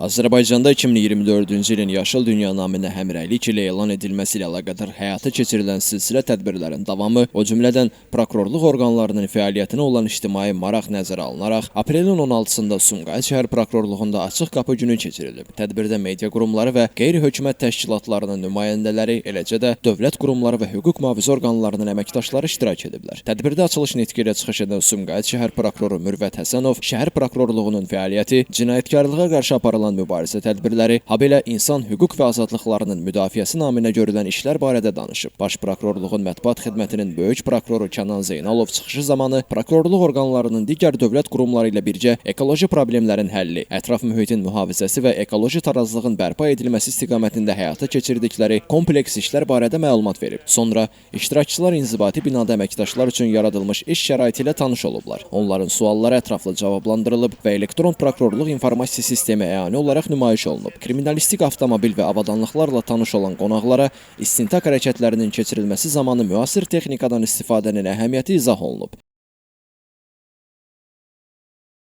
Azərbaycanda 2024-cü ilin Yaşıl Dünya naminə həmrəylik ilə elan edilməsi ilə əlaqədar həyata keçirilən silsilə tədbirlərin davamı, o cümlədən prokurorluq orqanlarının fəaliyyətinə olan ictimai maraq nəzərə alınaraq, aprelin 16-sında Sumqayıt şəhər prokurorluğunda açıq qapı günü keçirilib. Tədbirdə media qurumları və qeyri-hökumət təşkilatlarının nümayəndələri, eləcə də dövlət qurumları və hüquq mühafizə orqanlarının əməkdaşları iştirak ediblər. Tədbirdə açılış nitqi ilə çıxış edən Sumqayıt şəhər prokuroru Mürvət Həsənov şəhər prokurorluğunun fəaliyyəti, cinayətkarlığa qarşı aparılan mübarizə tədbirləri, habelə insan hüquq və azadlıqlarının müdafiəsi naminə görülən işlər barədə danışıb. Baş prokurorluğun mətbuat xidmətinin böyük prokuroru Kənan Zeynalov çıxışı zamanı prokurorluq orqanlarının digər dövlət qurumları ilə birgə ekoloji problemlərin həlli, ətraf mühitin mühafizəsi və ekoloji tarazlığın bərpa edilməsi istiqamətində həyata keçirdikləri kompleks işlər barədə məlumat verib. Sonra iştirakçılar inzibati binada əməkdaşlar üçün yaradılmış iş şəraiti ilə tanış olublar. Onların sualları ətraflı cavablandırılıb və elektron prokurorluq informasiya sistemi əyani olaraq nümayiş olunub. Kriminalistik avtomobil və avadanlıqlarla tanış olan qonaqlara istintaq hərəkətlərinin keçirilməsi zamanı müasir texnikadan istifadənin əhəmiyyəti izah olunub.